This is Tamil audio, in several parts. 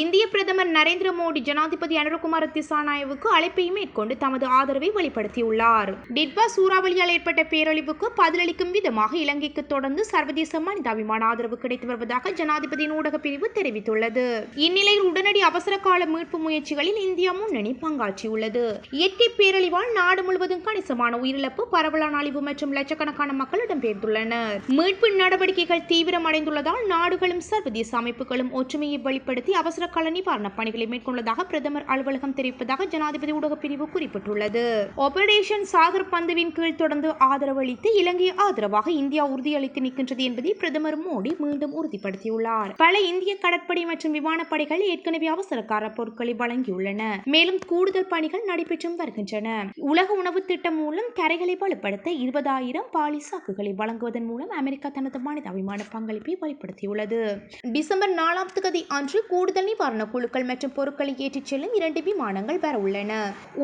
இந்திய பிரதமர் நரேந்திர மோடி ஜனாதிபதி அனுரகுமார திசாநாயவுக்கு அழைப்பை மேற்கொண்டு தமது ஆதரவை வெளிப்படுத்தியுள்ளார். டிட்வா சூறாவளியால் ஏற்பட்ட பேரழிவுக்கு பதிலளிக்கும் விதமாக இலங்கைக்கு தொடர்ந்து சர்வதேச மனிதாபிமான ஆதரவு கிடைத்து வருவதாக ஜனாதிபதியின் ஊடக பிரிவு தெரிவித்துள்ளது. இந்நிலையில் உடனடி அவசர கால மீட்பு முயற்சிகளில் இந்தியா முன்னணி பங்காற்றியுள்ளது. இயற்கை பேரழிவால் நாடு முழுவதும் கணிசமான உயிரிழப்பு பரவலான அழிவு மற்றும் லட்சக்கணக்கான மக்கள் இடம்பெயர்ந்துள்ளனர். மீட்பு நடவடிக்கைகள் தீவிரமடைந்துள்ளதால் நாடுகளும் சர்வதேச அமைப்புகளும் ஒற்றுமையை வெளிப்படுத்தி அவசர கால நிவாரணப் பணிகளை மேற்கொண்டதாக பிரதமர் அலுவலகம் தெரிவிப்பதாக ஜனாதிபதி ஊடக பிரிவு குறிப்பிட்டுள்ளது. ஆபரேஷன் சாகர் பந்துவின் கீழ் தொடர்ந்து ஆதரவு அளித்து இலங்கை ஆதரவாக இந்தியா உறுதியளித்து நிற்கின்றது என்பதை பிரதமர் மோடி மீண்டும் உறுதிப்படுத்தியுள்ளார். பல இந்திய கடற்படை மற்றும் விமானப்படைகள் ஏற்கனவே அவசரக்கார பொருட்களை வழங்கியுள்ளன. மேலும் கூடுதல் பணிகள் நடைபெற்றும் வருகின்றன. உலக உணவு திட்டம் மூலம் கரைகளை வலுப்படுத்த இருபதாயிரம் பாலி சாக்குகளை வழங்குவதன் மூலம் அமெரிக்கா தனது மனிதாபிமான பங்களிப்பை வெளிப்படுத்தியுள்ளது டிசம்பர் நாலாம் தேதி அன்று கூடுதல் நிவாரண குழுக்கள் மற்றும் பொருட்களை ஏற்றிச் செல்லும் இரண்டு விமானங்கள் வர உள்ளன.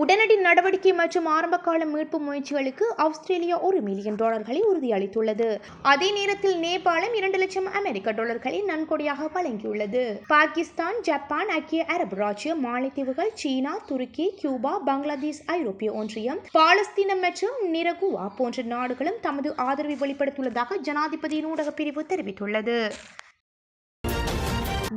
உடனடி நடவடிக்கை மற்றும் ஆரம்பகால மீட்பு முயற்சிகளுக்கு ஆஸ்திரேலியா ஒரு மில்லியன் டாலர்களை உறுதியளித்துள்ளது. அதே நேரத்தில் நேபாளம் இரண்டு லட்சம் அமெரிக்க டாலர்களை நன்கொடையாக வழங்கியுள்ளது. பாகிஸ்தான் ஜப்பான் ஐக்கிய அரபு ராஜ்யம் மாலைத்தீவுகள் சீனா துருக்கி கியூபா பங்களாதேஷ் ஐரோப்பிய ஒன்றியம் பாலஸ்தீனம் மற்றும் நிரகுவா போன்ற நாடுகளும் தமது ஆதரவை வெளிப்படுத்தியுள்ளதாக ஜனாதிபதியின் ஊடக பிரிவு தெரிவித்துள்ளது.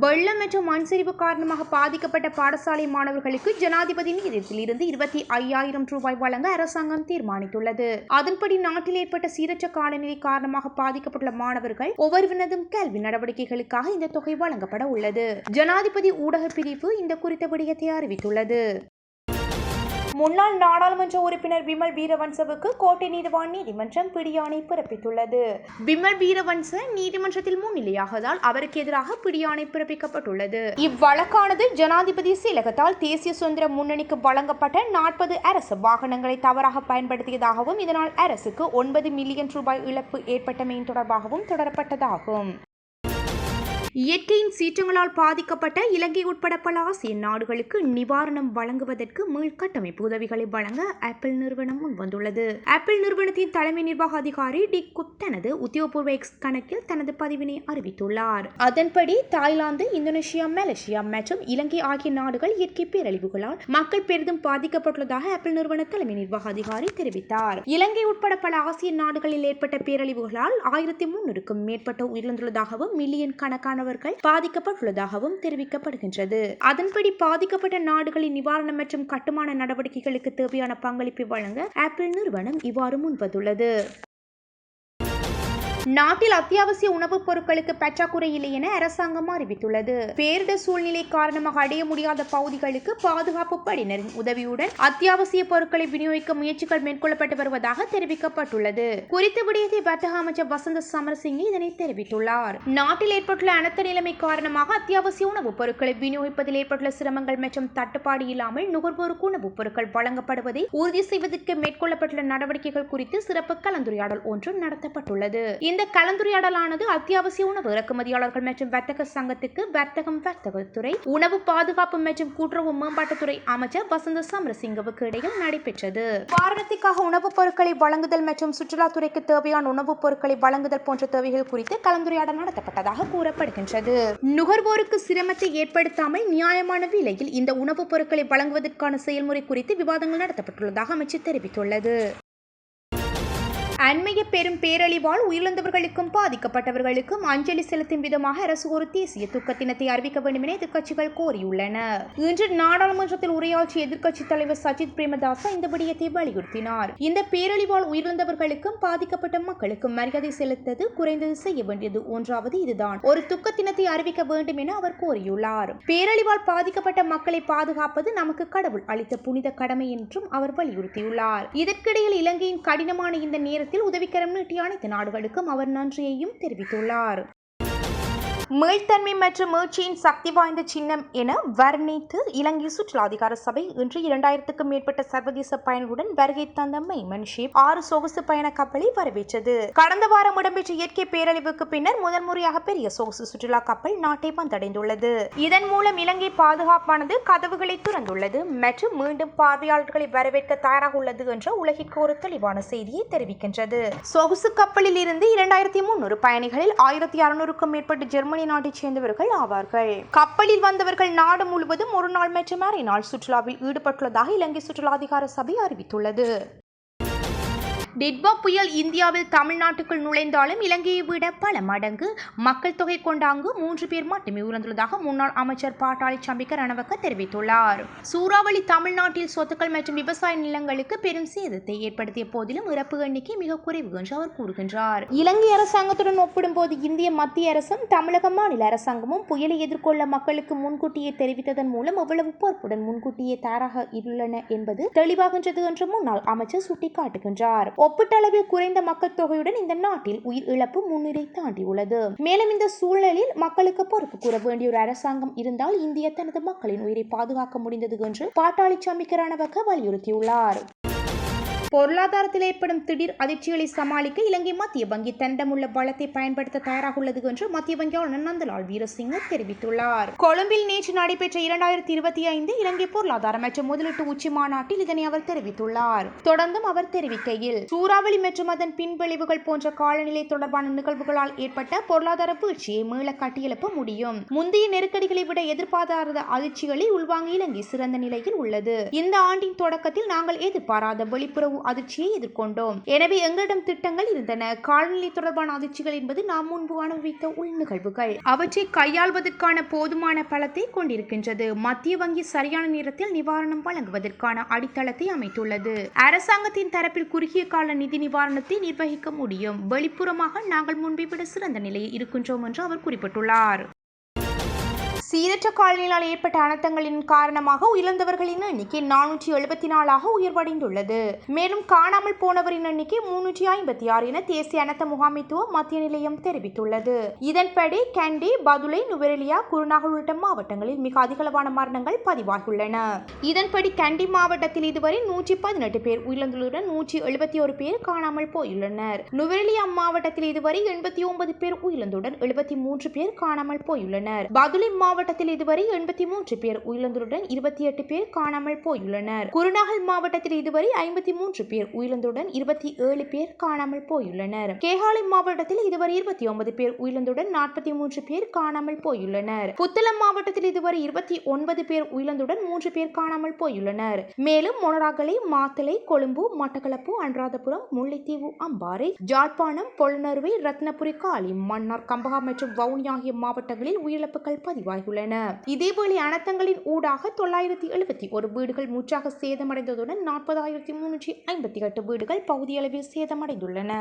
வெள்ளம் மற்றும் மண் சரிவு காரணமாக பாதிக்கப்பட்ட பாடசாலை மாணவர்களுக்கு ஜனாதிபதி நிதியத்தில் இருந்து இருபத்தி ஐயாயிரம் ரூபாய் வழங்க அரசாங்கம் தீர்மானித்துள்ளது. அதன்படி நாட்டில் ஏற்பட்ட சீரற்ற காலநிலை காரணமாக பாதிக்கப்பட்டுள்ள மாணவர்கள் ஒவ்வொருவனதும் கல்வி நடவடிக்கைகளுக்காக இந்த தொகை வழங்கப்பட உள்ளது. ஜனாதிபதி ஊடக பிரிவு இந்த குறித்த விடயத்தை அறிவித்துள்ளது. முன்னாள் நாடாளுமன்ற உறுப்பினர் விமல் வீரவன்சவுக்கு கோட்டை நீதிவான் நீதிமன்றம் பிடியாணை பிறப்பித்துள்ளது. விமல் வீரவன்ச நீதிமன்றத்தில் முன்னிலையாகதால் அவருக்கு எதிராக பிடியாணை பிறப்பிக்கப்பட்டுள்ளது. இவ்வழக்கானது ஜனாதிபதி செயலகத்தால் தேசிய சுதந்திர முன்னணிக்கு வழங்கப்பட்ட நாற்பது அரசு வாகனங்களை தவறாக பயன்படுத்தியதாகவும் இதனால் அரசுக்கு ஒன்பது மில்லியன் ரூபாய் இழப்பு ஏற்பட்டமையின் தொடர்பாகவும் தொடரப்பட்டதாகும். இயற்கையின் சீற்றங்களால் பாதிக்கப்பட்ட இலங்கை உட்பட பல ஆசிய நாடுகளுக்கு நிவாரணம் வழங்குவதற்கு மீள்கட்டமைப்பு உதவிகளை வழங்க ஆப்பிள் நிறுவனம் முன்வந்துள்ளது. ஆப்பிள் நிறுவனத்தின் தலைமை நிர்வாக அதிகாரி டி குப் தனது உத்தியோகபூர்வ எக்ஸ் கணக்கில் தனது பதிவினை அறிவித்துள்ளார். அதன்படி தாய்லாந்து இந்தோனேஷியா மலேசியா மற்றும் இலங்கை ஆகிய நாடுகள் இயற்கை பேரழிவுகளால் மக்கள் பெரிதும் பாதிக்கப்பட்டுள்ளதாக ஆப்பிள் நிறுவன தலைமை நிர்வாக அதிகாரி தெரிவித்தார். இலங்கை உட்பட பல ஆசிய நாடுகளில் ஏற்பட்ட பேரழிவுகளால் ஆயிரத்தி முன்னூறுக்கும் மேற்பட்ட உயிரிழந்துள்ளதாகவும் மில்லியன் கணக்கான மாணவர்கள் பாதிக்கப்பட்டுள்ளதாகவும் தெரிவிக்கப்படுகின்றது. அதன்படி பாதிக்கப்பட்ட நாடுகளின் நிவாரணம் மற்றும் கட்டுமான நடவடிக்கைகளுக்கு தேவையான பங்களிப்பை வழங்க ஆப்பிள் நிறுவனம் இவ்வாறு முன்வந்துள்ளது. நாட்டில் அத்தியாவசிய உணவுப் பொருட்களுக்கு பற்றாக்குறை இல்லை என அரசாங்கம் அறிவித்துள்ளது. பேரிடர் சூழ்நிலை காரணமாக அடைய முடியாத பகுதிகளுக்கு பாதுகாப்பு படையினரின் உதவியுடன் அத்தியாவசிய பொருட்களை விநியோகிக்க முயற்சிகள் மேற்கொள்ளப்பட்டு வருவதாக தெரிவிக்கப்பட்டுள்ளது. குறித்த விடயத்தை வர்த்தக அமைச்சர் வசந்த சமரசிங்க இதனை தெரிவித்துள்ளார். நாட்டில் ஏற்பட்டுள்ள அனர்த்த நிலைமை காரணமாக அத்தியாவசிய உணவுப் பொருட்களை விநியோகிப்பதில் ஏற்பட்டுள்ள சிரமங்கள் மற்றும் தட்டுப்பாடு இல்லாமல் நுகர்வோருக்கு உணவுப் பொருட்கள் வழங்கப்படுவதை உறுதி செய்வதற்கு மேற்கொள்ளப்பட்டுள்ள நடவடிக்கைகள் குறித்து சிறப்பு கலந்துரையாடல் ஒன்று நடத்தப்பட்டுள்ளது. இந்த கலந்துரையாடலானது அத்தியாவசிய உணவு இறக்குமதியாளர்கள் மற்றும் வர்த்தக சங்கத்துக்கு வர்த்தகம் வர்த்தகத்துறை உணவு பாதுகாப்பு மற்றும் கூட்டுறவு மேம்பாட்டுத்துறை அமைச்சர் வசந்த சமரசிங்கவுக்கு இடையில் நடைபெற்றது. வாரணத்துக்காக உணவுப் பொருட்களை வழங்குதல் மற்றும் சுற்றுலாத்துறைக்கு தேவையான உணவுப் பொருட்களை வழங்குதல் போன்ற தேவைகள் குறித்து கலந்துரையாடல் நடத்தப்பட்டதாக கூறப்படுகின்றது. நுகர்வோருக்கு சிரமத்தை ஏற்படுத்தாமல் நியாயமான விலையில் இந்த உணவுப் பொருட்களை வழங்குவதற்கான செயல்முறை குறித்து விவாதங்கள் நடத்தப்பட்டுள்ளதாக அமைச்சர் தெரிவித்துள்ளது. அண்மைய பெரும் பேரழிவால் உயிரிழந்தவர்களுக்கும் பாதிக்கப்பட்டவர்களுக்கும் அஞ்சலி செலுத்தும் விதமாக அரசு ஒரு தேசிய துக்க தினத்தை அறிவிக்க வேண்டும் என எதிர்க்கட்சிகள் கோரியுள்ளன. இன்று நாடாளுமன்றத்தில் உரையாற்றிய எதிர்க்கட்சித் தலைவர் சஜித் பிரேமதாச இந்த விடயத்தை வலியுறுத்தினார். இந்த பேரழிவால் உயிரிழந்தவர்களுக்கும் பாதிக்கப்பட்ட மக்களுக்கும் மரியாதை செலுத்தது குறைந்தது செய்ய வேண்டியது ஒன்றாவது இதுதான். ஒரு துக்க தினத்தை அறிவிக்க வேண்டும் என அவர் கோரியுள்ளார். பேரழிவால் பாதிக்கப்பட்ட மக்களை பாதுகாப்பது நமக்கு கடவுள் அளித்த புனித கடமை என்றும் அவர் வலியுறுத்தியுள்ளார். இதற்கிடையில் இலங்கையின் கடினமான இந்த நேர நேரத்தில் உதவிக்கரம் நீட்டி அனைத்து நாடுகளுக்கும் அவர் நன்றியையும் தெரிவித்துள்ளார். மீள்தன்மை மற்றும் மீழ்ச்சியின் சக்தி வாய்ந்த சின்னம் என வர்ணித்து இலங்கை சுற்றுலா அதிகார சபை இன்று இரண்டாயிரத்துக்கும் மேற்பட்ட சர்வதேச பயணிகளுடன் வருகை தந்த மைமன் ஆறு சொகுசு பயண கப்பலை வரவேற்றது. கடந்த வாரம் இடம்பெற்ற இயற்கை பேரழிவுக்கு பின்னர் முதல் முறையாக பெரிய சொகுசு சுற்றுலா கப்பல் நாட்டை வந்தடைந்துள்ளது. இதன் மூலம் இலங்கை பாதுகாப்பானது கதவுகளை திறந்துள்ளது மற்றும் மீண்டும் பார்வையாளர்களை வரவேற்க தயாராக உள்ளது என்ற உலகிற்கு ஒரு தெளிவான செய்தியை தெரிவிக்கின்றது. சொகுசு கப்பலில் இருந்து இரண்டாயிரத்தி முன்னூறு பயணிகளில் ஆயிரத்தி அறுநூறுக்கும் மேற்பட்ட ஜெர்மன் நாட்டைச் சேர்ந்தவர்கள் ஆவார்கள். கப்பலில் வந்தவர்கள் நாடு முழுவதும் ஒரு நாள் மற்றும் அரை நாள் சுற்றுலாவில் ஈடுபட்டுள்ளதாக இலங்கை சுற்றுலா அதிகார சபை அறிவித்துள்ளது. டிட்பா புயல் இந்தியாவில் தமிழ்நாட்டுக்குள் நுழைந்தாலும் இலங்கையை விட பல மடங்கு. மக்கள் தொகை கொண்ட அங்கு மூன்று பேர் மட்டுமே உறந்துள்ளதாக முன்னாள் அமைச்சர் பாட்டாளி சம்பிக்க ரணவக்க தெரிவித்துள்ளார். சூறாவளி தமிழ்நாட்டில் சொத்துக்கள் மற்றும் விவசாய நிலங்களுக்கு பெரும் சேதத்தை ஏற்படுத்திய போதிலும் இறப்பு எண்ணிக்கை மிக குறைவு என்று அவர் கூறுகின்றார். இலங்கை அரசாங்கத்துடன் ஒப்பிடும்போது இந்திய மத்திய அரசும் தமிழக மாநில அரசாங்கமும் புயலை எதிர்கொள்ள மக்களுக்கு முன்கூட்டியே தெரிவித்ததன் மூலம் எவ்வளவு பொறுப்புடன் முன்கூட்டியே தயாராக உள்ளன என்பது தெளிவாகின்றது என்று முன்னாள் அமைச்சர் சுட்டிக்காட்டுகின்றார். ஒப்பீட்டளவில் குறைந்த மக்கள் தொகையுடன் இந்த நாட்டில் உயிர் இழப்பு முன்னிலை தாண்டியுள்ளது. மேலும் இந்த சூழலில் மக்களுக்கு பொறுப்பு கூற வேண்டிய ஒரு அரசாங்கம் இருந்தால் இந்திய தனது மக்களின் உயிரை பாதுகாக்க முடிந்தது என்று பாட்டாளி சமிக்கரானவக்க வலியுறுத்தியுள்ளார். பொருளாதாரத்தில் ஏற்படும் திடீர் அதிர்ச்சிகளை சமாளிக்க இலங்கை மத்திய வங்கி தண்டமுள்ள பலத்தை பயன்படுத்த தயாராக உள்ளது என்று மத்திய வங்கி ஆளுநர் நந்தலால் வீரசிங்க தெரிவித்துள்ளார். கொழும்பில் நேற்று நடைபெற்ற இரண்டாயிரத்தி இருபத்தி ஐந்து இலங்கை பொருளாதார மற்றும் முதலீட்டு உச்சி மாநாட்டில் இதனை அவர் தெரிவித்துள்ளார். தொடர்ந்தும் அவர் தெரிவிக்கையில் சூறாவளி மற்றும் அதன் பின்விளைவுகள் போன்ற காலநிலை தொடர்பான நிகழ்வுகளால் ஏற்பட்ட பொருளாதார வீழ்ச்சியை மீள கட்டியெழுப்ப முடியும். முந்தைய நெருக்கடிகளை விட எதிர்பாராத அதிர்ச்சிகளை உள்வாங்க இலங்கை சிறந்த நிலையில் உள்ளது. இந்த ஆண்டின் தொடக்கத்தில் நாங்கள் எதிர்பாராத வெளிப்புறவு அதிர்ச்சியை எதிர்கொண்டோம். எனவே எங்களிடம் திட்டங்கள் இருந்தன. காலநிலை தொடர்பான அதிர்ச்சிகள் என்பது நாம் முன்பு அனுபவித்த உள் நிகழ்வுகள். அவற்றை கையாள்வதற்கான போதுமான பலத்தை கொண்டிருக்கின்றது. மத்திய வங்கி சரியான நேரத்தில் நிவாரணம் வழங்குவதற்கான அடித்தளத்தை அமைத்துள்ளது. அரசாங்கத்தின் தரப்பில் குறுகிய கால நிதி நிவாரணத்தை நிர்வகிக்க முடியும். வெளிப்புறமாக நாங்கள் முன்பை விட சிறந்த நிலையில் இருக்கின்றோம் என்று அவர் குறிப்பிட்டுள்ளார். சீரற்ற காலநிலையால் ஏற்பட்ட அனர்த்தங்களின் காரணமாக உயிரிழந்தவர்களின் எண்ணிக்கை நானூற்றி எழுபத்தி நாலாக உயர்வடைந்துள்ளது. மேலும் காணாமல் போனவரின் எண்ணிக்கை முன்னூற்றி ஐம்பத்தி ஆறு என தேசிய அனர்த்த முகாமைத்துவ மத்திய நிலையம் தெரிவித்துள்ளது. இதன்படி கண்டி பதுளை நுவரெலியா குருநாகல் உள்ளிட்ட மாவட்டங்களில் மிக அதிகளவான மரணங்கள் பதிவாகியுள்ளன. இதன்படி கண்டி மாவட்டத்தில் இதுவரை நூற்றி பதினெட்டு பேர் உயிரிழந்துள்ளதுடன் நூற்றி எழுபத்தி ஒரு பேர் காணாமல் போயுள்ளனர். நுவரெலியா மாவட்டத்தில் இதுவரை எண்பத்தி ஒன்பது பேர் உயிரிழந்துடன் எழுபத்தி மூன்று பேர் காணாமல் போயுள்ளனர். பதுளை மாவட்டத்தில் இதுவரை எண்பத்தி மூன்று பேர் உயிரிழந்துடன் இருபத்தி எட்டு பேர் காணாமல் போயுள்ளனர். குருநாகல் மாவட்டத்தில் இதுவரை ஐம்பத்தி மூன்று பேர் உயிரிழந்துடன் இருபத்தி ஏழு பேர் காணாமல் போயுள்ளனர். கேகாலை மாவட்டத்தில் இதுவரை இருபத்தி ஒன்பது பேர் உயிரிழந்துடன் நாற்பத்தி மூன்று பேர் காணாமல் போயுள்ளனர். புத்தளம் மாவட்டத்தில் இதுவரை இருபத்தி ஒன்பது பேர் உயிரிழந்துடன் மூன்று பேர் காணாமல் போயுள்ளனர். மேலும் மொனராகலை மாத்தலை கொழும்பு மட்டக்களப்பு அனுராதபுரம் முல்லைத்தீவு அம்பாறை ஜாழ்ப்பாணம் பொலனறுவை ரத்னபுரி காலி மன்னார் கம்பகா மற்றும் வவுனி ஆகிய மாவட்டங்களில் உயிரிழப்புகள் பதிவாகியுள்ளன இதேவேளை அனர்த்தங்களின் ஊடாக தொள்ளாயிரத்தி எழுபத்தி ஒரு வீடுகள் மூச்சாக சேதமடைந்ததுடன் நாற்பதாயிரத்தி முன்னூற்றி ஐம்பத்தி எட்டு வீடுகள் பகுதியளவில் சேதமடைந்துள்ளன.